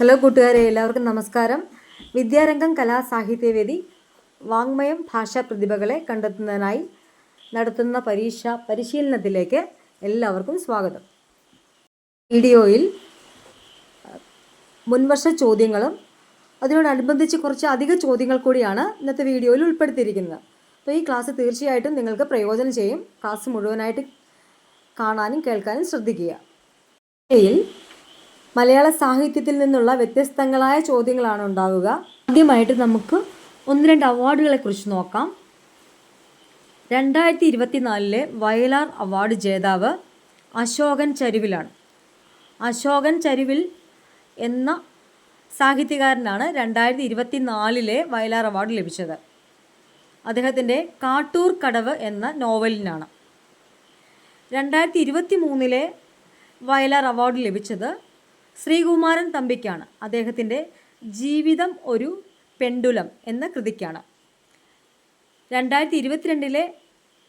Hello കൂട്ടുകാരെ എല്ലാവർക്കും നമസ്കാരം. വിദ്യാരംഗം കലാസാഹിത്യവേദി വാങ്മയം ഭാഷാ പ്രതിഭകളെ കണ്ടെത്തുന്നതിനായി നടത്തുന്ന പരീക്ഷ പരിശീലനത്തിലേക്ക് എല്ലാവർക്കും സ്വാഗതം. വീഡിയോയിൽ മുൻവർഷ ചോദ്യങ്ങളും അതിനോടനുബന്ധിച്ച് കുറച്ച് അധിക ചോദ്യങ്ങൾ കൂടിയാണ് ഇന്നത്തെ വീഡിയോയിൽ ഉൾപ്പെടുത്തിയിരിക്കുന്നത്. അപ്പോൾ ഈ ക്ലാസ് തീർച്ചയായിട്ടും നിങ്ങൾക്ക് പ്രയോജനം ചെയ്യും. ക്ലാസ് മുഴുവനായിട്ട് കാണാനും കേൾക്കാനും ശ്രദ്ധിക്കുക. മലയാള സാഹിത്യത്തിൽ നിന്നുള്ള വ്യത്യസ്തങ്ങളായ ചോദ്യങ്ങളാണ് ഉണ്ടാവുക. ആദ്യമായിട്ട് നമുക്ക് ഒന്ന് രണ്ട് അവാർഡുകളെ കുറിച്ച് നോക്കാം. രണ്ടായിരത്തി ഇരുപത്തിനാലിലെ വയലാർ അവാർഡ് ജേതാവ് അശോകൻ ചരിവിലാണ്. അശോകൻ ചരിവിൽ എന്ന സാഹിത്യകാരനാണ് രണ്ടായിരത്തി ഇരുപത്തിനാലിലെ വയലാർ അവാർഡ് ലഭിച്ചത്. അദ്ദേഹത്തിന്റെ കാട്ടൂർ കടവ് എന്ന നോവലിനാണ്. രണ്ടായിരത്തി ഇരുപത്തി മൂന്നിലെ വയലാർ അവാർഡ് ലഭിച്ചത് ശ്രീകുമാരൻ തമ്പിക്കാണ്. അദ്ദേഹത്തിന്റെ ജീവിതം ഒരു പെണ്ടുലം എന്ന കൃതിക്കാണ്. രണ്ടായിരത്തി ഇരുപത്തിരണ്ടിലെ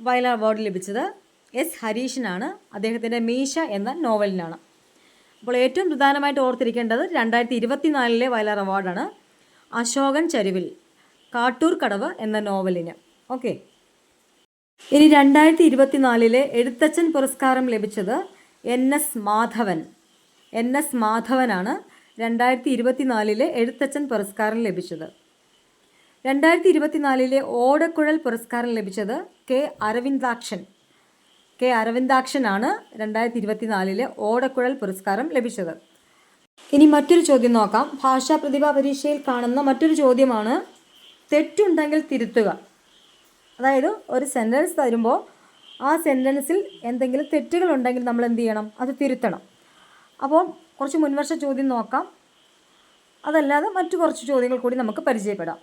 വയലാർ അവാർഡ് ലഭിച്ചത് എസ് ഹരീഷിനാണ്. അദ്ദേഹത്തിന്റെ മീശ എന്ന നോവലിനാണ്. അപ്പോൾ ഏറ്റവും പ്രധാനമായിട്ട് ഓർത്തിരിക്കേണ്ടത് രണ്ടായിരത്തി ഇരുപത്തിനാലിലെ വയലാർ അവാർഡാണ് അശോകൻ ചരുവിൽ കാട്ടൂർ കടവ് എന്ന നോവലിന്. ഓക്കെ. ഇനി രണ്ടായിരത്തി ഇരുപത്തിനാലിലെ എഴുത്തച്ഛൻ പുരസ്കാരം ലഭിച്ചത് N S Madhavan. N S മാധവനാണ് രണ്ടായിരത്തി ഇരുപത്തിനാലിലെ എഴുത്തച്ഛൻ പുരസ്കാരം ലഭിച്ചത്. രണ്ടായിരത്തി ഇരുപത്തിനാലിലെ ഓടക്കുഴൽ പുരസ്കാരം ലഭിച്ചത് കെ അരവിന്ദാക്ഷൻ. കെ അരവിന്ദാക്ഷനാണ് രണ്ടായിരത്തി ഇരുപത്തിനാലിലെ ഓടക്കുഴൽ പുരസ്കാരം ലഭിച്ചത്. ഇനി മറ്റൊരു ചോദ്യം നോക്കാം. ഭാഷാ പ്രതിഭാ പരീക്ഷയിൽ കാണുന്ന മറ്റൊരു ചോദ്യമാണ് തെറ്റുണ്ടെങ്കിൽ തിരുത്തുക. അതായത് ഒരു സെന്റൻസ് തരുമ്പോൾ ആ സെന്റൻസിൽ എന്തെങ്കിലും തെറ്റുകൾ ഉണ്ടെങ്കിൽ നമ്മൾ എന്ത് ചെയ്യണം? അത് തിരുത്തണം. അപ്പോൾ കുറച്ച് മുൻവർഷ ചോദ്യം നോക്കാം. അതല്ലാതെ മറ്റു കുറച്ച് ചോദ്യങ്ങൾ കൂടി നമുക്ക് പരിചയപ്പെടാം.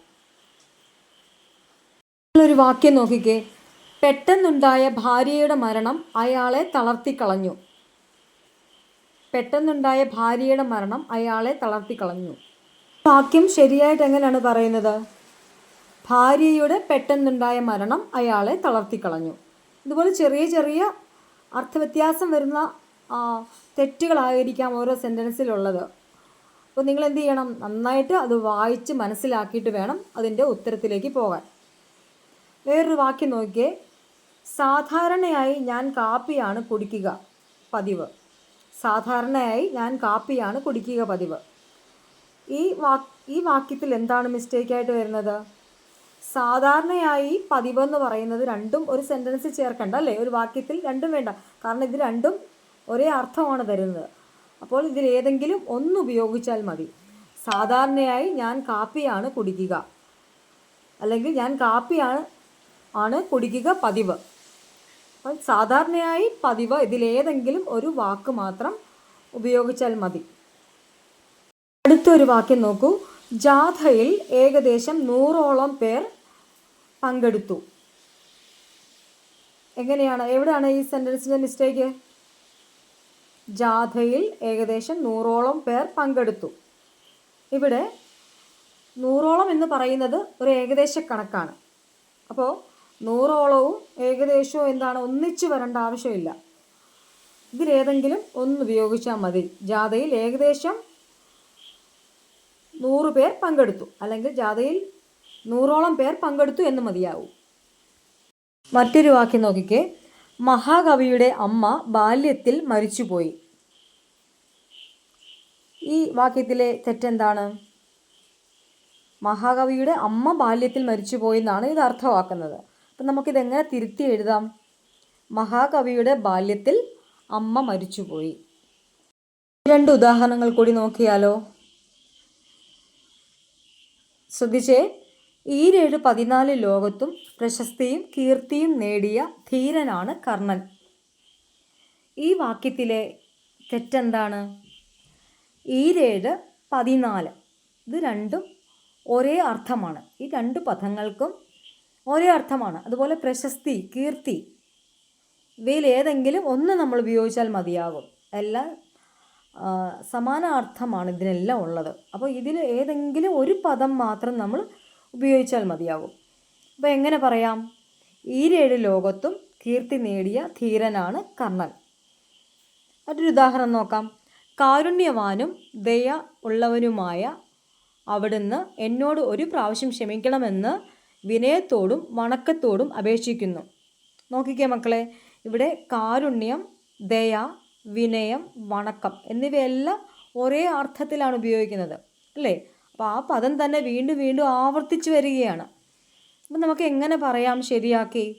ഒരു വാക്യം നോക്കിക്കേ. പെട്ടെന്നുണ്ടായ ഭാര്യയുടെ മരണം അയാളെ തളർത്തിക്കളഞ്ഞു പെട്ടെന്നുണ്ടായ ഭാര്യയുടെ മരണം അയാളെ തളർത്തിക്കളഞ്ഞു വാക്യം ശരിയായിട്ട് എങ്ങനെയാണ് പറയുന്നത്? ഭാര്യയുടെ പെട്ടെന്നുണ്ടായ മരണം അയാളെ തളർത്തിക്കളഞ്ഞു ഇതുപോലെ ചെറിയ ചെറിയ അർത്ഥവ്യത്യാസം വരുന്ന തെറ്റുകളായിരിക്കാം ഓരോ സെന്റൻസിലുള്ളത് അപ്പോൾ നിങ്ങൾ എന്ത് ചെയ്യണം നന്നായിട്ട് അത് വായിച്ച് മനസ്സിലാക്കിയിട്ട് വേണം അതിന്റെ ഉത്തരത്തിലേക്ക് പോകാൻ. വേറൊരു വാക്യം നോക്കിയേ. സാധാരണയായി ഞാൻ കാപ്പിയാണ് കുടിക്കുക പതിവ്. സാധാരണയായി ഞാൻ കാപ്പിയാണ് കുടിക്കുക പതിവ്. ഈ വാക്ക് ഈ വാക്യത്തിൽ എന്താണ് മിസ്റ്റേക്കായിട്ട് വരുന്നത്? സാധാരണയായി പതിവ് എന്ന് പറയുന്നത് രണ്ടും ഒരു സെന്റൻസ് ചേർക്കണ്ട അല്ലേ? ഒരു വാക്യത്തിൽ രണ്ടും വേണ്ട. കാരണം ഇത് രണ്ടും ഒരേ അർത്ഥമാണ് തരുന്നത്. അപ്പോൾ ഇതിൽ ഏതെങ്കിലും ഒന്ന് ഉപയോഗിച്ചാൽ മതി. സാധാരണയായി ഞാൻ കാപ്പിയാണ് കുടിക്കുക. അല്ലെങ്കിൽ ഞാൻ കാപ്പിയാണ് ആണ് കുടിക്കുക പതിവ്. അപ്പോൾ സാധാരണയായി പതിവ് ഇതിലേതെങ്കിലും ഒരു വാക്ക് മാത്രം ഉപയോഗിച്ചാൽ മതി. അടുത്തൊരു വാക്യം നോക്കൂ. ജാഥയിൽ ഏകദേശം നൂറോളം പേർ പങ്കെടുത്തു. എങ്ങനെയാണ്? എവിടെയാണ് ഈ സെന്റൻസിന്റെ മിസ്റ്റേക്ക് ജാഥയിൽ ഏകദേശം നൂറോളം പേർ പങ്കെടുത്തു. ഇവിടെ നൂറോളം എന്ന് പറയുന്നത് ഒരു ഏകദേശ കണക്കാണ് അപ്പോൾ നൂറോളവും ഏകദേശവും എന്താണ് ഒന്നിച്ച് വരേണ്ട ആവശ്യമില്ല. ഇതിലേതെങ്കിലും ഒന്ന് ഉപയോഗിച്ചാൽ മതി. ജാഥയിൽ ഏകദേശം നൂറ് പേർ പങ്കെടുത്തു. അല്ലെങ്കിൽ ജാഥയിൽ നൂറോളം പേർ പങ്കെടുത്തു എന്ന് മതിയാവും. മറ്റൊരു വാക്യം നോക്കിക്കേ. മഹാകവിയുടെ അമ്മ ബാല്യത്തിൽ മരിച്ചുപോയി. ഈ വാക്യത്തിലെ തെറ്റെന്താണ്? മഹാകവിയുടെ അമ്മ ബാല്യത്തിൽ മരിച്ചുപോയി എന്നാണ് ഇത് അർത്ഥമാക്കുന്നത്. അപ്പം നമുക്കിതെങ്ങനെ തിരുത്തി എഴുതാം? മഹാകവിയുടെ ബാല്യത്തിൽ അമ്മ മരിച്ചുപോയി. രണ്ട് ഉദാഹരണങ്ങൾ കൂടി നോക്കിയാലോ? ശ്രദ്ധിച്ചേ? ഈരേഴ് പതിനാല് ലോകത്തും പ്രശസ്തിയും കീർത്തിയും നേടിയ ധീരനാണ് കർണൻ. ഈ വാക്യത്തിലെ തെറ്റെന്താണ്? ഈരേഴ് പതിനാല്. ഇത് രണ്ടും ഒരേ അർത്ഥമാണ്. ഈ രണ്ട് പദങ്ങൾക്കും ഒരേ അർത്ഥമാണ്. അതുപോലെ പ്രശസ്തി കീർത്തി ഇവയിൽ ഏതെങ്കിലും ഒന്ന് നമ്മൾ ഉപയോഗിച്ചാൽ മതിയാകും. എല്ലാം സമാന അർത്ഥമാണ് ഇതിനെല്ലാം ഉള്ളത്. അപ്പോൾ ഇതിൽ ഏതെങ്കിലും ഒരു പദം മാത്രം നമ്മൾ ഉപയോഗിച്ചാൽ മതിയാവും. അപ്പോൾ എങ്ങനെ പറയാം? ഈരേഴ് ലോകത്തും കീർത്തി നേടിയ ധീരനാണ് കർണൻ. മറ്റൊരു ഉദാഹരണം നോക്കാം. കാരുണ്യവാനും ദയ ഉള്ളവനുമായ അവിടുന്ന് എന്നോട് ഒരു പ്രാവശ്യം ക്ഷമിക്കണമെന്ന് വിനയത്തോടും വണക്കത്തോടും അപേക്ഷിക്കുന്നു. നോക്കിക്കേ മക്കളെ ഇവിടെ കാരുണ്യം ദയ വിനയം വണക്കം എന്നിവയെല്ലാം ഒരേ അർത്ഥത്തിലാണ് ഉപയോഗിക്കുന്നത്. അല്ലേ? അപ്പോൾ ആ പദം തന്നെ വീണ്ടും വീണ്ടും ആവർത്തിച്ചു വരികയാണ്. അപ്പം നമുക്ക് എങ്ങനെ പറയാം ശരിയാക്കി?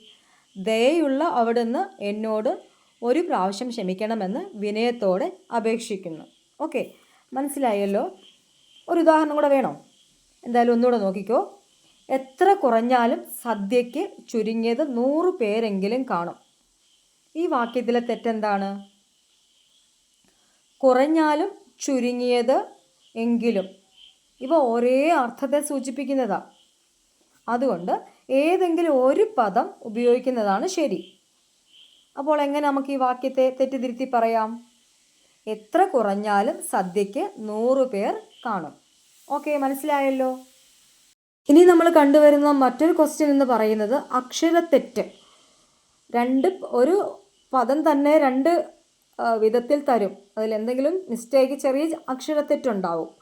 ദയയുള്ള അവിടുന്ന് എന്നോട് ഒരു പ്രാവശ്യം ക്ഷമിക്കണമെന്ന് വിനയത്തോടെ അപേക്ഷിക്കുന്നു. ഓക്കെ മനസ്സിലായല്ലോ? ഒരു ഉദാഹരണം കൂടെ വേണോ? എന്തായാലും ഒന്നുകൂടെ നോക്കിക്കോ. എത്ര കുറഞ്ഞാലും സദ്യയ്ക്ക് ചുരുങ്ങിയത് നൂറ് പേരെങ്കിലും കാണും. ഈ വാക്യത്തിലെ തെറ്റെന്താണ്? കുറഞ്ഞാലും ചുരുങ്ങിയത് എങ്കിലും. ഇവ ഒരേ അർത്ഥത്തെ സൂചിപ്പിക്കുന്നതാ. അതുകൊണ്ട് ഏതെങ്കിലും ഒരു പദം ഉപയോഗിക്കുന്നതാണ് ശരി. അപ്പോൾ എങ്ങനെ നമുക്ക് ഈ വാക്യത്തെ തെറ്റിതിരുത്തി പറയാം? എത്ര കുറഞ്ഞാലും സദ്യയ്ക്ക് നൂറ് പേർ കാണും. ഓക്കെ മനസ്സിലായല്ലോ? ഇനി നമ്മൾ കണ്ടുവരുന്ന മറ്റൊരു ക്വസ്റ്റ്യൻ എന്ന് പറയുന്നത് അക്ഷരത്തെറ്റ്. രണ്ട് ഒരു പദം തന്നെ രണ്ട് വിധത്തിൽ തരും. അതിൽ എന്തെങ്കിലും മിസ്റ്റേക്ക് ചെറിയ അക്ഷരത്തെറ്റുണ്ടാവും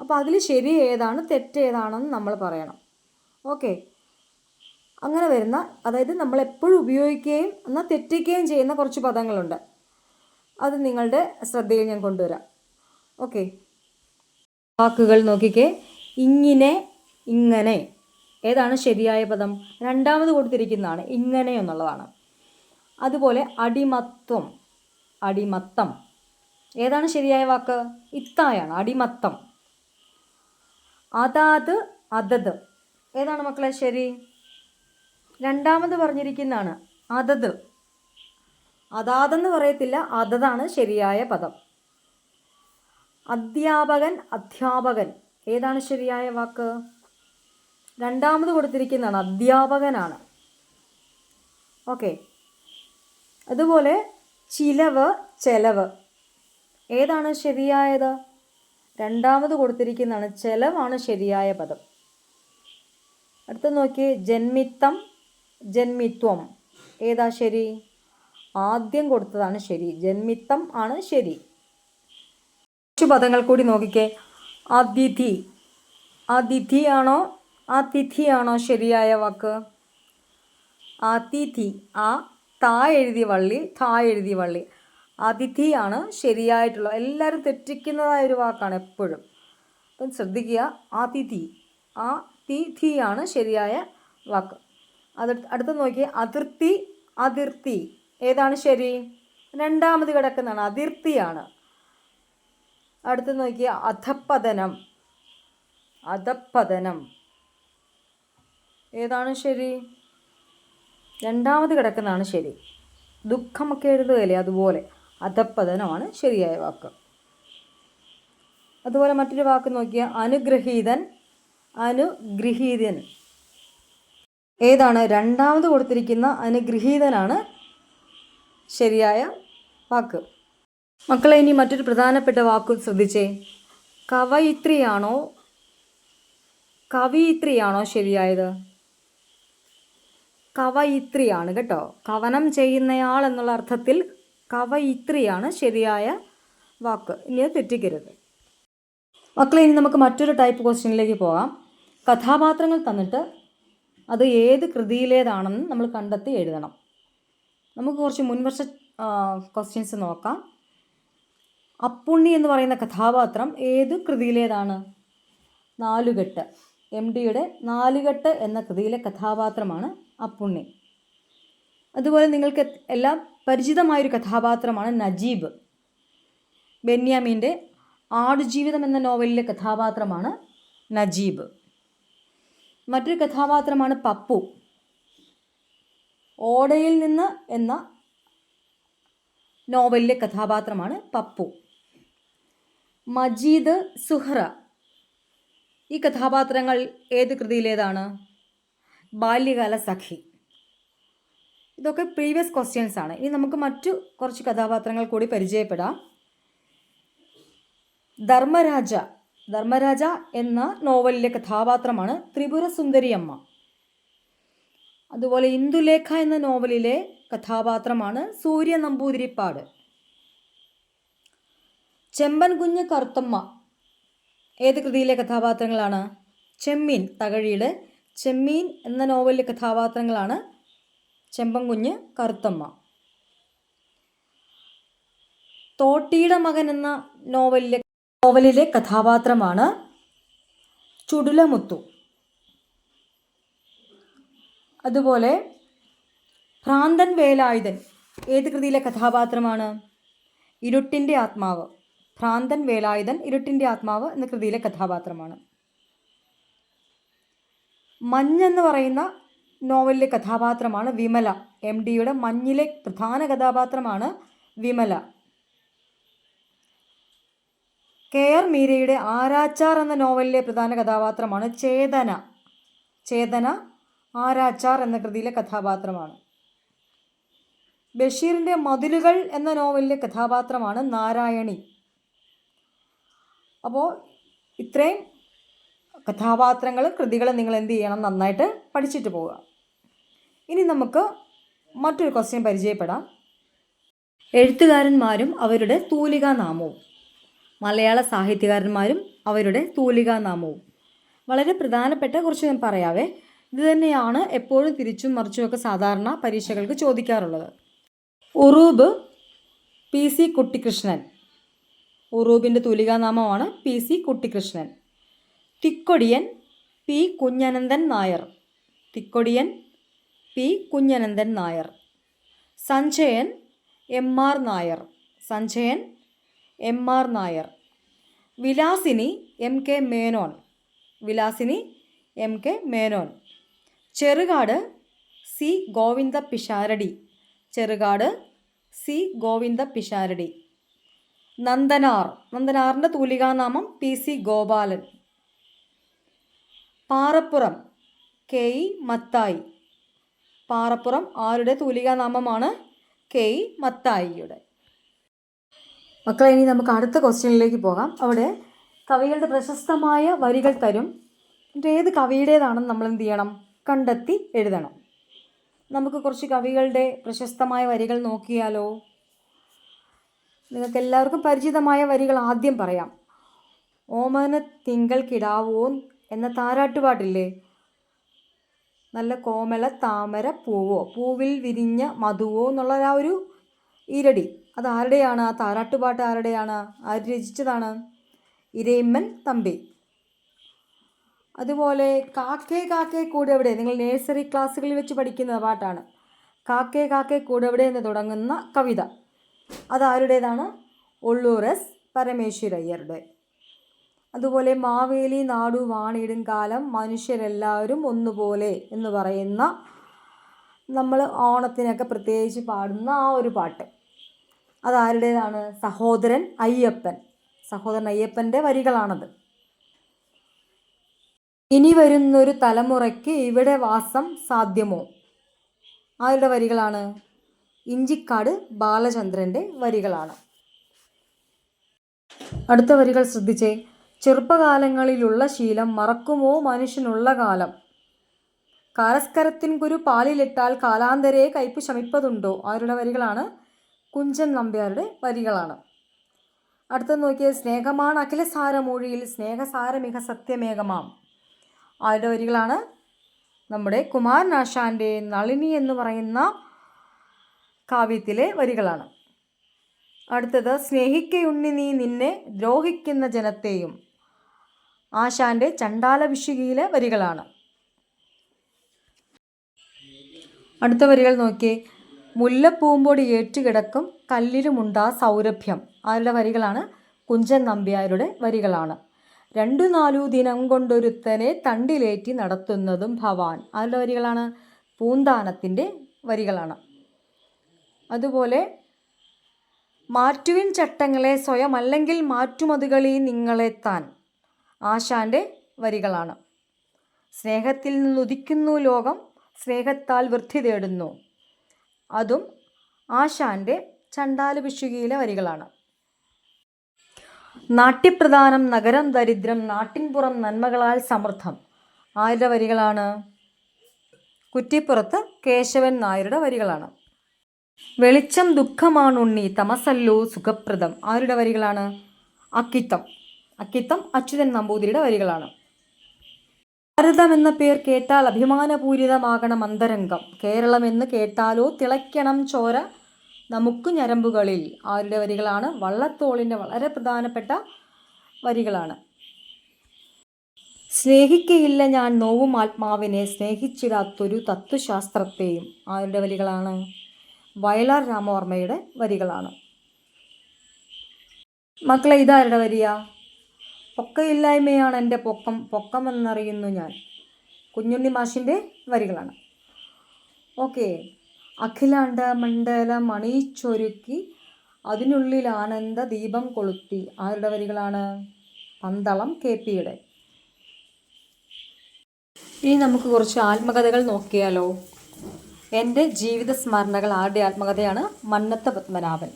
അപ്പോൾ അതിൽ ശരി ഏതാണ് തെറ്റ് ഏതാണെന്ന് നമ്മൾ പറയണം. ഓക്കെ. അങ്ങനെ വരുന്ന അതായത് നമ്മൾ എപ്പോഴും ഉപയോഗിക്കുകയും എന്നാൽ തെറ്റിക്കുകയും ചെയ്യുന്ന കുറച്ച് പദങ്ങളുണ്ട്. അത് നിങ്ങളുടെ ശ്രദ്ധയിൽ ഞാൻ കൊണ്ടുവരാം. ഓക്കെ. വാക്കുകൾ നോക്കിക്കേ. ഇങ്ങനെ ഇങ്ങനെ. ഏതാണ് ശരിയായ പദം? രണ്ടാമത് കൊടുത്തിരിക്കുന്നതാണ് ഇങ്ങനെ എന്നുള്ളതാണ്. അതുപോലെ അടിമത്വം അടിമത്തം. ഏതാണ് ശരിയായ വാക്ക്? ഇത്തായാണ് അടിമത്തം. അതാത് അതത്. ഏതാണ് മക്കളെ ശരി? രണ്ടാമത് പറഞ്ഞിരിക്കുന്നതാണ് അതത്. അതാതെന്ന് പറയത്തില്ല അതതാണ് ശരിയായ പദം. അധ്യാപകൻ അധ്യാപകൻ. ഏതാണ് ശരിയായ വാക്ക്? രണ്ടാമത് കൊടുത്തിരിക്കുന്നതാണ് അധ്യാപകനാണ്. ഓക്കെ. അതുപോലെ ചിലവ് ചെലവ്. ഏതാണ് ശരിയായത്? രണ്ടാമത് കൊടുത്തിരിക്കുന്നതാണ് ചെലവാണ് ശരിയായ പദം. അടുത്ത നോക്കി ജന്മിത്തം ജന്മിത്വം. ഏതാ ശരി? ആദ്യം കൊടുത്തതാണ് ശരി. ജന്മിത്തം ആണ് ശരി. കുറച്ച് പദങ്ങൾ കൂടി നോക്കിക്കേ. അതിഥി. അതിഥിയാണോ അതിഥിയാണോ ശരിയായ വാക്ക്? അതിഥി. ആ താ എഴുതിയ വള്ളി താ എഴുതിയ വള്ളി. അതിഥിയാണ് ശരിയായിട്ടുള്ള എല്ലാവരും തെറ്റിക്കുന്നതായ ഒരു വാക്കാണ് എപ്പോഴും. അപ്പം ശ്രദ്ധിക്കുക അതിഥി. ആ തിഥിയാണ് ശരിയായ വാക്ക്. അത് അടുത്ത് നോക്കി അതിർത്തി അതിർത്തി. ഏതാണ് ശരി? രണ്ടാമത് കിടക്കുന്നതാണ് അതിർത്തിയാണ്. അടുത്ത് നോക്കിയ അധപ്പതനം അധപ്പതനം ഏതാണ് ശരി? രണ്ടാമത് കിടക്കുന്നതാണ് ശരി. ദുഃഖമൊക്കെ എഴുതുകയല്ലേ അതുപോലെ. അധപ്പതനമാണ് ശരിയായ വാക്ക്. അതുപോലെ മറ്റൊരു വാക്ക് നോക്കിയാൽ അനുഗ്രഹീതൻ അനുഗ്രഹീതൻ. ഏതാണ്? രണ്ടാമത് കൊടുത്തിരിക്കുന്ന അനുഗ്രഹീതനാണ് ശരിയായ വാക്ക്. മക്കളെ ഇനി മറ്റൊരു പ്രധാനപ്പെട്ട വാക്കും ശ്രദ്ധിച്ചേ. കവയിത്രിയാണോ കവിയിത്രിയാണോ ശരിയായത്? കവയിത്രിയാണ് കേട്ടോ. കവനം ചെയ്യുന്നയാൾ എന്നുള്ള അർത്ഥത്തിൽ കവയിത്രിയാണ് ശരിയായ വാക്ക്. ഇനി അത് തെറ്റിക്കരുത്. മക്കളെ ഇനി നമുക്ക് മറ്റൊരു ടൈപ്പ് ക്വസ്റ്റ്യനിലേക്ക് പോകാം. കഥാപാത്രങ്ങൾ തന്നിട്ട് അത് ഏത് കൃതിയിലേതാണെന്ന് നമ്മൾ കണ്ടെത്തി എഴുതണം. നമുക്ക് കുറച്ച് മുൻവർഷ ക്വസ്റ്റ്യൻസ് നോക്കാം. അപ്പുണ്ണി എന്ന് പറയുന്ന കഥാപാത്രം ഏത് കൃതിയിലേതാണ്? നാലുകെട്ട്. എം ഡിയുടെ നാലുകെട്ട് എന്ന കൃതിയിലെ കഥാപാത്രമാണ് അപ്പുണ്ണി. അതുപോലെ നിങ്ങൾക്ക് എല്ലാം പരിചിതമായൊരു കഥാപാത്രമാണ് നജീബ്. ബെന്യാമീന്റെ ആടുജീവിതം എന്ന നോവലിലെ കഥാപാത്രമാണ് നജീബ്. മറ്റൊരു കഥാപാത്രമാണ് പപ്പു. ഓടയിൽ നിന്ന് എന്ന നോവലിലെ കഥാപാത്രമാണ് പപ്പു. മജീദ് സുഹ്റ. ഈ കഥാപാത്രങ്ങൾ ഏത് കൃതിയിലേതാണ്? ബാല്യകാല സഖി. ഇതൊക്കെ പ്രീവിയസ് ക്വസ്റ്റ്യൻസ് ആണ്. ഇനി നമുക്ക് മറ്റു കുറച്ച് കഥാപാത്രങ്ങൾ കൂടി പരിചയപ്പെടാം. ധർമ്മരാജ. ധർമ്മരാജ എന്ന നോവലിലെ കഥാപാത്രമാണ് ത്രിപുര സുന്ദരിയമ്മ അതുപോലെ ഇന്ദുലേഖ എന്ന നോവലിലെ കഥാപാത്രമാണ് സൂര്യ നമ്പൂതിരിപ്പാട് ചെമ്പൻ കുഞ്ഞ് കറുത്തമ്മ. ഏത് കൃതിയിലെ കഥാപാത്രങ്ങളാണ്? ചെമ്മീൻ തകഴിയുടെ ചെമ്മീൻ എന്ന നോവലിലെ കഥാപാത്രങ്ങളാണ് ചെമ്പൻ കുഞ്ഞ് കറുത്തമ്മ. തോട്ടിയുടെ മകൻ എന്ന നോവലിലെ നോവലിലെ കഥാപാത്രമാണ് ചുടുലമുത്തു. അതുപോലെ ഭ്രാന്തൻ വേലായുധൻ ഏത് കൃതിയിലെ കഥാപാത്രമാണ്? ഇരുട്ടിന്റെ ആത്മാവ്. ഭ്രാന്തൻ വേലായുധൻ ഇരുട്ടിന്റെ ആത്മാവ് എന്ന കൃതിയിലെ കഥാപാത്രമാണ്. മഞ്ഞെന്ന് പറയുന്ന നോവലിലെ കഥാപാത്രമാണ് വിമല. എം ഡിയുടെ മഞ്ഞിലെ പ്രധാന കഥാപാത്രമാണ് വിമല. കെ ആർ മീരയുടെ ആരാച്ചാർ എന്ന നോവലിലെ പ്രധാന കഥാപാത്രമാണ് ചേതന. ചേതന ആരാച്ചാർ എന്ന കൃതിയിലെ കഥാപാത്രമാണ്. ബഷീറിന്റെ മതിലുകൾ എന്ന നോവലിലെ കഥാപാത്രമാണ് നാരായണി. അപ്പോൾ ഇത്രയും കഥാപാത്രങ്ങളും കൃതികളും നിങ്ങൾ എന്ത് ചെയ്യണം? നന്നായിട്ട് പഠിച്ചിട്ട് പോവുക. ഇനി നമുക്ക് മറ്റൊരു ക്വസ്റ്റ്യൻ പരിചയപ്പെടാം. എഴുത്തുകാരന്മാരും അവരുടെ തൂലികാ നാമവും മലയാള സാഹിത്യകാരന്മാരും അവരുടെ തൂലികാ നാമവും വളരെ പ്രധാനപ്പെട്ട കുറച്ച് ഞാൻ പറയാവേ. ഇത് തന്നെയാണ് എപ്പോഴും തിരിച്ചും മറിച്ചുമൊക്കെ സാധാരണ പരീക്ഷകൾക്ക് ചോദിക്കാറുള്ളത്. ഉറൂബ് പി സി കുട്ടിക്കൃഷ്ണൻ ഉറൂബിന്റെ തൂലികാനാമമാണ് P C Kuttikrishnan Thikkodiyan P Kunhanandan Nair. Thikkodiyan P. Kunhanandan Nair Sanjayan M. R. Nair Sanjayan M. R. Nair Vilasini M. K. Menon Vilasini M. K. Menon Cherukad C. Govinda Pisharody Cherukad C. Govinda Pisharody Nandanar നന്ദനാറിന്റെ തൂലികാനാമം P. C. Gopalan Parappuram K. E. Mathai Parappuram ആരുടെ തൂലികാനാമമാണ്? K. മത്തായിയുടെ. മക്കളെ ഇനി നമുക്ക് അടുത്ത ക്വസ്റ്റ്യനിലേക്ക് പോകാം. അവിടെ കവികളുടെ പ്രശസ്തമായ വരികൾ തരും. ഏത് കവിയുടേതാണെന്ന് നമ്മൾ എന്ത് ചെയ്യണം? കണ്ടെത്തി എഴുതണം. നമുക്ക് കുറച്ച് കവികളുടെ പ്രശസ്തമായ വരികൾ നോക്കിയാലോ? നിങ്ങൾക്ക് എല്ലാവർക്കും പരിചിതമായ വരികൾ ആദ്യം പറയാം. ഓമന തിങ്കൾ കിടാവോ എന്ന താരാട്ടുപാട്ടില്ലേ? നല്ല കോമള താമര പൂവോ? പൂവിൽ വിരിഞ്ഞ മധുവോ എന്നുള്ള ആ ഒരു ഇരടി അത് ആരുടെയാണ്? ആ താരാട്ടുപാട്ട് ആരുടെയാണ്? ആര് രചിച്ചതാണ്? ഇരയിമ്മൻ തമ്പി. അതുപോലെ കാക്കേ കാക്കേ കൂടെവിടെ നിങ്ങൾ നേഴ്സറി ക്ലാസ്സുകളിൽ വെച്ച് പഠിക്കുന്ന പാട്ടാണ്. കാക്കേ കാക്കേ കൂടെവിടെ എന്ന് തുടങ്ങുന്ന കവിത. അതാരുടേതാണ് ഉള്ളൂർ എസ് പരമേശ്വരയ്യരുടെ. അതുപോലെ മാവേലി നാടു വാണിടും കാലം മനുഷ്യരെല്ലാവരും ഒന്നുപോലെ എന്ന് പറയുന്ന നമ്മൾ ഓണത്തിനൊക്കെ പ്രത്യേകിച്ച് പാടുന്ന ആ ഒരു പാട്ട്. അതാരുടേതാണ്? സഹോദരൻ അയ്യപ്പൻ. സഹോദരൻ അയ്യപ്പന്റെ വരികളാണത്. ഇനി വരുന്നൊരു തലമുറയ്ക്ക് ഇവിടെ വാസം സാധ്യമോ? ആരുടെ വരികളാണ്? ഇഞ്ചിക്കാട് ബാലചന്ദ്രന്റെ വരികളാണ്. അടുത്ത വരികൾ ശ്രദ്ധിച്ചേ. ചെറുപ്പകാലങ്ങളിലുള്ള ശീലം മറക്കുമോ മനുഷ്യനുള്ള കാലം? കാരസ്കരത്തിൻ കുരു പാലിലിട്ടാൽ കാലാന്തരേ കയ്പ് ശമിപ്പതുണ്ടോ? ആരുടെ വരികളാണ്? കുഞ്ചൻ നമ്പ്യാരുടെ വരികളാണ്. അടുത്തത് നോക്കിയത് സ്നേഹമാണ് അഖിലസാരമൊഴിയിൽ സ്നേഹസാരമിക സത്യമേകമാം. ആരുടെ വരികളാണ്? നമ്മുടെ കുമാരനാശാന്റെ നളിനി എന്ന് പറയുന്ന കാവ്യത്തിലെ വരികളാണ്. അടുത്തത് സ്നേഹിക്കയുണ്ണി നീ നിന്നെ ദ്രോഹിക്കുന്ന ജനത്തെയും. ആശാന്റെ ചണ്ടാല വിഷികയിലെ വരികളാണ്. അടുത്ത വരികൾ നോക്കിയേ. മുല്ലപ്പൂമ്പൊടി ഏറ്റുകിടക്കും കല്ലിലുമുണ്ടാ സൗരഭ്യം. ആരുടെ വരികളാണ് കുഞ്ചൻ നമ്പ്യാരുടെ വരികളാണ്. രണ്ടു നാലു ദിനം കൊണ്ടൊരുത്തനെ തണ്ടിലേറ്റി നടത്തുന്നതും ഭവാൻ. ആരുടെ വരികളാണ് പൂന്താനത്തിന്റെ വരികളാണ്. അതുപോലെ മാറ്റുവിൻ ചട്ടങ്ങളെ സ്വയം അല്ലെങ്കിൽ മാറ്റുമതുകളി നിങ്ങളെ താൻ. ആശാന്റെ വരികളാണ്. സ്നേഹത്തിൽ നിന്നുദിക്കുന്നു ലോകം സ്നേഹത്താൽ വൃദ്ധി തേടുന്നു. അതും ആശാന്റെ ചണ്ടാല വരികളാണ്. നാട്യപ്രധാനം നഗരം ദരിദ്രം നാട്ടിൻപുറം നന്മകളാൽ സമൃദ്ധം. ആരുടെ വരികളാണ്? കുറ്റിപ്പുറത്ത് കേശവൻ നായരുടെ വരികളാണ്. വെളിച്ചം ദുഃഖമാണുണ്ണി തമസല്ലോ സുഖപ്രദം. ആരുടെ വരികളാണ്? അക്കിത്തം. അക്കിത്തം അച്യുതൻ നമ്പൂതിരിയുടെ വരികളാണ്. ഭാരതം എന്ന പേർ കേട്ടാൽ അഭിമാനപൂരിതമാകണം അന്തരംഗം. കേരളം എന്ന് കേട്ടാലോ തിളയ്ക്കണം ചോര. നമുക്ക് ഞരമ്പുകളിൽ. ആരുടെ വരികളാണ്? വള്ളത്തോളിന്റെ വളരെ പ്രധാനപ്പെട്ട വരികളാണ്. സ്നേഹിക്കയില്ല ഞാൻ നോവും ആത്മാവിനെ. സ്നേഹിച്ചിടാത്തൊരു തത്വശാസ്ത്രത്തെയും ആരുടെ വരികളാണ്? വയലാർ രാമവർമ്മയുടെ വരികളാണ്. മക്കളെ ഇതാരുടെ വരിയാ? പൊക്കയില്ലായ്മയാണ് എന്റെ പൊക്കം. പൊക്കമെന്നറിയുന്നു ഞാൻ. കുഞ്ഞുണ്ണി മാഷിന്റെ വരികളാണ്. ഓക്കെ. അഖിലാണ്ട മണ്ഡല മണിച്ചൊരുക്കി അതിനുള്ളിൽ ആനന്ദ ദീപം കൊളുത്തി. ആരുടെ വരികളാണ്? പന്തളം കെ പിയുടെ. ഇനി നമുക്ക് കുറച്ച് ആത്മകഥകൾ നോക്കിയാലോ. എന്റെ ജീവിത സ്മരണകൾ ആരുടെ ആത്മകഥയാണ്? മന്നത്ത പത്മനാഭൻ.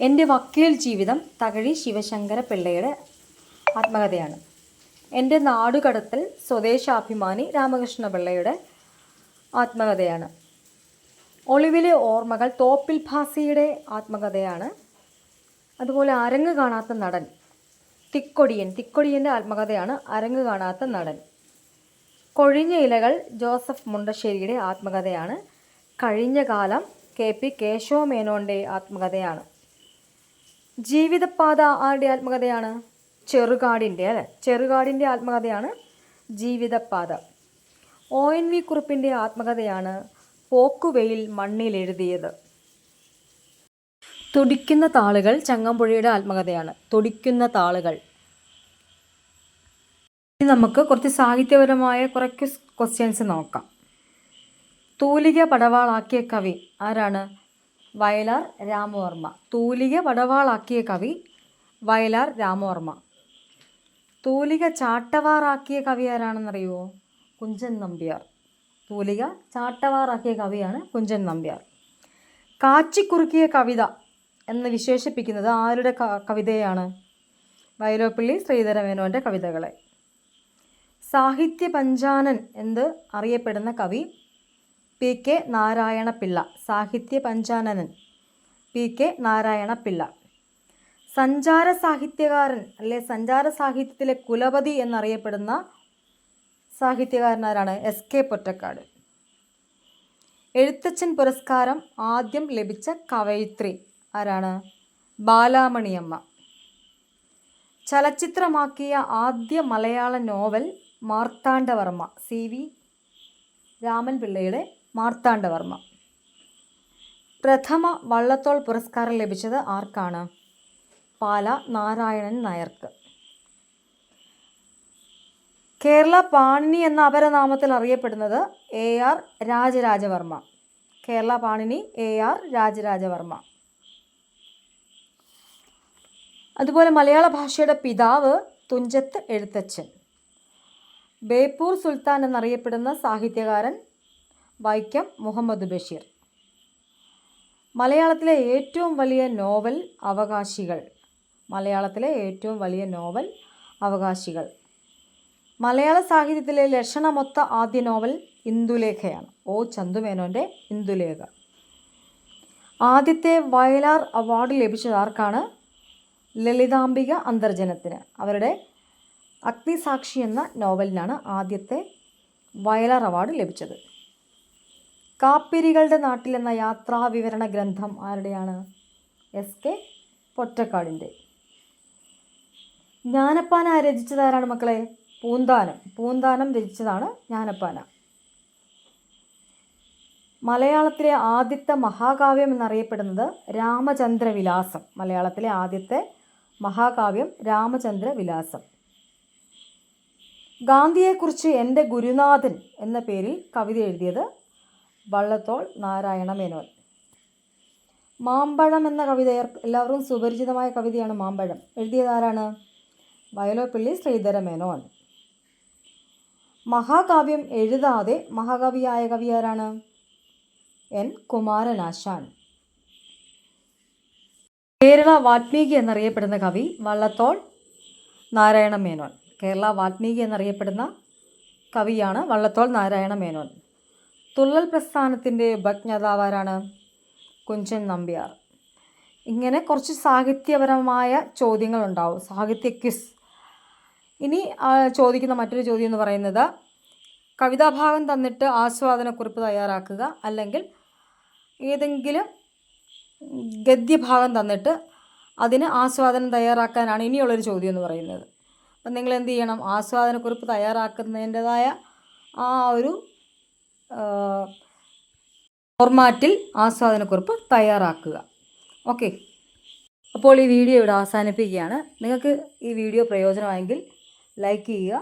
എന്റെ വക്കീൽ ജീവിതം തകഴി ശിവശങ്കര പിള്ളയുടെ ആത്മകഥയാണ്. എന്റെ നാടുകടത്തൽ സ്വദേശാഭിമാനി രാമകൃഷ്ണ പിള്ളയുടെ ആത്മകഥയാണ്. ഒളിവിലെ ഓർമ്മകൾ തോപ്പിൽ ഭാസിയുടെ ആത്മകഥയാണ്. അതുപോലെ അരങ്ങ് കാണാത്ത നടൻ തിക്കൊടിയൻ. തിക്കൊടിയന്റെ ആത്മകഥയാണ് അരങ്ങ് കാണാത്ത നടൻ. കൊഴിഞ്ഞ ഇലകൾ ജോസഫ് മുണ്ടശ്ശേരിയുടെ ആത്മകഥയാണ്. കഴിഞ്ഞ കാലം കെ പി കേശവ മേനോന്റെ ആത്മകഥയാണ്. ജീവിതപാത ആരുടെ ആത്മകഥയാണ്? ചെറുകാടിന്റെ അല്ലേ? ചെറുകാടിന്റെ ആത്മകഥയാണ് ജീവിതപാത ഒ എൻ വി കുറുപ്പിന്റെ ആത്മകഥയാണ് പോക്കുവെയിൽ മണ്ണിൽ എഴുതിയത് തുടിക്കുന്ന താളുകൾ ചങ്ങമ്പുഴയുടെ ആത്മകഥയാണ്. തുടിക്കുന്ന താളുകൾ. ഇനി നമുക്ക് കുറച്ച് സാഹിത്യപരമായ കുറച്ച് ക്വസ്റ്റ്യൻസ് നോക്കാം. തൂലിക പടവാളാക്കിയ കവി ആരാണ്? വയലാർ രാമവർമ്മ. തൂലിക പടവാളാക്കിയ കവി വയലാർ രാമവർമ്മ. തൂലിക ചാട്ടവാറാക്കിയ കവി ആരാണെന്നറിയുമോ കുഞ്ചൻ നമ്പ്യാർ. തൂലിക ചാട്ടവാറാക്കിയ കവിയാണ് കുഞ്ചൻ നമ്പ്യാർ. കാച്ചിക്കുറുക്കിയ കവിത എന്ന് വിശേഷിപ്പിക്കുന്നത് ആരുടെ കവിതയാണ് കവിതയാണ്? വയലോപ്പള്ളി ശ്രീധരമേനോന്റെ കവിതകളെ. സാഹിത്യ പഞ്ചാനൻ എന്ന് അറിയപ്പെടുന്ന കവി? പി കെ നാരായണപിള്ള സാഹിത്യ പഞ്ചാനനൻ പി കെ നാരായണപിള്ള. സഞ്ചാര സാഹിത്യകാരൻ അല്ലെ സഞ്ചാര സാഹിത്യത്തിലെ കുലപതി എന്നറിയപ്പെടുന്ന സാഹിത്യകാരനാരാണ് എസ് കെ പൊറ്റക്കാട്. എഴുത്തച്ഛൻ പുരസ്കാരം ആദ്യം ലഭിച്ച കവയിത്രി ആരാണ്? ബാലാമണിയമ്മ. ചലച്ചിത്രമാക്കിയ ആദ്യ മലയാള novel Marthandavarma C V Raman പിള്ളയുടെ മാർത്താണ്ഡവർമ്മ. പ്രഥമ വള്ളത്തോൾ പുരസ്കാരം ലഭിച്ചത് ആർക്കാണ്? പാല നാരായണൻ നായർക്ക്. കേരള പാണിനി എന്ന അപരനാമത്തിൽ അറിയപ്പെടുന്നത് A R Rajarajavarma. Kerala Panini A R Rajarajavarma. അതുപോലെ മലയാള ഭാഷയുടെ പിതാവ് തുഞ്ചത്ത് എഴുത്തച്ഛൻ. ബേപ്പൂർ സുൽത്താൻ എന്നറിയപ്പെടുന്ന സാഹിത്യകാരൻ വൈക്കം മുഹമ്മദ് ബഷീർ. മലയാളത്തിലെ ഏറ്റവും വലിയ നോവൽ അവകാശികൾ. മലയാളത്തിലെ ഏറ്റവും വലിയ നോവൽ അവകാശികൾ. മലയാള സാഹിത്യത്തിലെ ലക്ഷണമൊത്ത ആദ്യ നോവൽ ഇന്ദുലേഖയാണ്. ഒ. ചന്തുമേനോന്റെ ഇന്ദുലേഖ. ആദ്യത്തെ വയലാർ അവാർഡ് ലഭിച്ചത് ആർക്കാണ്? ലളിതാംബിക അന്തർജനത്തിന്. അവരുടെ അഗ്നിസാക്ഷി എന്ന നോവലിനാണ് ആദ്യത്തെ വയലാർ അവാർഡ് ലഭിച്ചത്. കാപ്പിരികളുടെ നാട്ടിലെന്ന യാത്രാവിവരണ യാത്രാ ഗ്രന്ഥം ആരുടെയാണ്? എസ്. കെ. പൊറ്റക്കാടിന്റെ ജ്ഞാനപ്പാന രചിച്ചതാരാണ് മക്കളെ? പൂന്താനം. പൂന്താനം രചിച്ചതാണ് ജ്ഞാനപ്പാന. മലയാളത്തിലെ ആദ്യത്തെ മഹാകാവ്യം എന്നറിയപ്പെടുന്നത് രാമചന്ദ്രവിലാസം. മലയാളത്തിലെ ആദ്യത്തെ മഹാകാവ്യം രാമചന്ദ്രവിലാസം. ഗാന്ധിയെക്കുറിച്ച് എന്റെ ഗുരുനാഥൻ എന്ന പേരിൽ കവിത എഴുതിയത് വള്ളത്തോൾ നാരായണ മേനോൻ. മാമ്പഴം എന്ന കവിത എല്ലാവരും സുപരിചിതമായ കവിതയാണ് മാമ്പഴം. എഴുതിയത് ആരാണ്? വയലോപ്പള്ളി ശ്രീധര മേനോൻ. മഹാകാവ്യം എഴുതാതെ മഹാകവിയായ കവി ആരാണ്? എൻ. കുമാരനാശാൻ. കേരള വാൽമീകി എന്നറിയപ്പെടുന്ന കവി വള്ളത്തോൾ നാരായണ മേനോൻ. കേരള വാൽമീകി എന്നറിയപ്പെടുന്ന കവിയാണ് വള്ളത്തോൾ നാരായണ മേനോൻ. തുള്ളൽ പ്രസ്ഥാനത്തിന്റെ ഉപജ്ഞാതാവാരാണ് കുഞ്ചൻ നമ്പ്യാർ. ഇങ്ങനെ കുറച്ച് സാഹിത്യപരമായ ചോദ്യങ്ങളുണ്ടാവും. സാഹിത്യ ക്വിസ്. ഇനി ചോദിക്കുന്ന മറ്റൊരു ചോദ്യം എന്ന് പറയുന്നത് കവിതാഭാഗം തന്നിട്ട് ആസ്വാദനക്കുറിപ്പ് തയ്യാറാക്കുക അല്ലെങ്കിൽ ഏതെങ്കിലും ഗദ്യഭാഗം തന്നിട്ട് അതിന് ആസ്വാദനം തയ്യാറാക്കാനാണ് ഇനിയുള്ളൊരു ചോദ്യം എന്ന് പറയുന്നത്. അപ്പം നിങ്ങൾ എന്ത് ചെയ്യണം? ആസ്വാദനക്കുറിപ്പ് തയ്യാറാക്കുന്നതിന്റെതായ ആ ഒരു ഫോർമാറ്റിൽ ആസ്വാദനക്കുറിപ്പ് തയ്യാറാക്കുക. ഓക്കെ. അപ്പോൾ ഈ വീഡിയോ ഇവിടെ അവസാനിപ്പിക്കുകയാണ്. നിങ്ങൾക്ക് ഈ വീഡിയോ പ്രയോജനമായെങ്കിൽ ലൈക്ക് ചെയ്യുക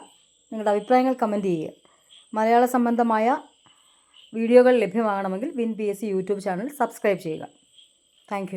നിങ്ങളുടെ അഭിപ്രായങ്ങൾ കമന്റ് ചെയ്യുക. മലയാള സംബന്ധമായ വീഡിയോകൾ ലഭ്യമാകണമെങ്കിൽ win P S C YouTube channel subscribe ചെയ്യുക. താങ്ക്